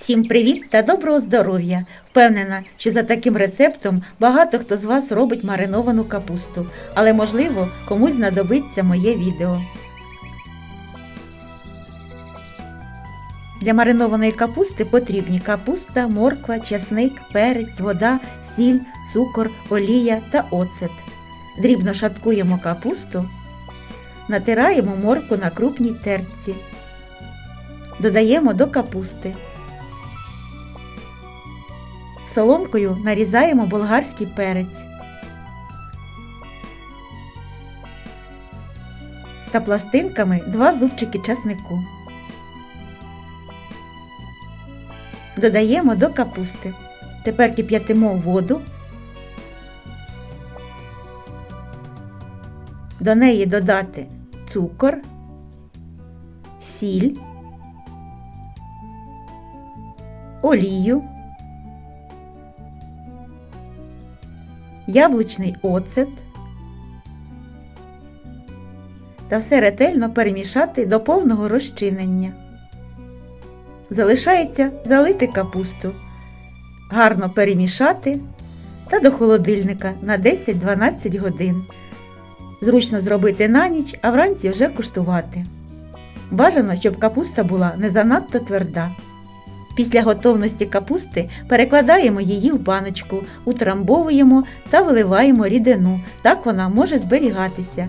Всім привіт та доброго здоров'я! Впевнена, що за таким рецептом багато хто з вас робить мариновану капусту, але можливо комусь знадобиться моє відео. Для маринованої капусти потрібні капуста, морква, часник, перець, вода, сіль, цукор, олія та оцет. Дрібно шаткуємо капусту, натираємо моркву на крупній терці. Додаємо до капусти. Соломкою нарізаємо болгарський перець та пластинками два зубчики часнику. Додаємо до капусти. Тепер кип'ятимо воду. До неї додати цукор, сіль, олію. Яблучний оцет та все ретельно перемішати до повного розчинення. Залишається залити капусту, гарно перемішати та до холодильника на 10-12 годин. Зручно зробити на ніч, а вранці вже куштувати. Бажано, щоб капуста була не занадто тверда. Після готовності капусти перекладаємо її в баночку, утрамбовуємо та виливаємо рідину. Так вона може зберігатися.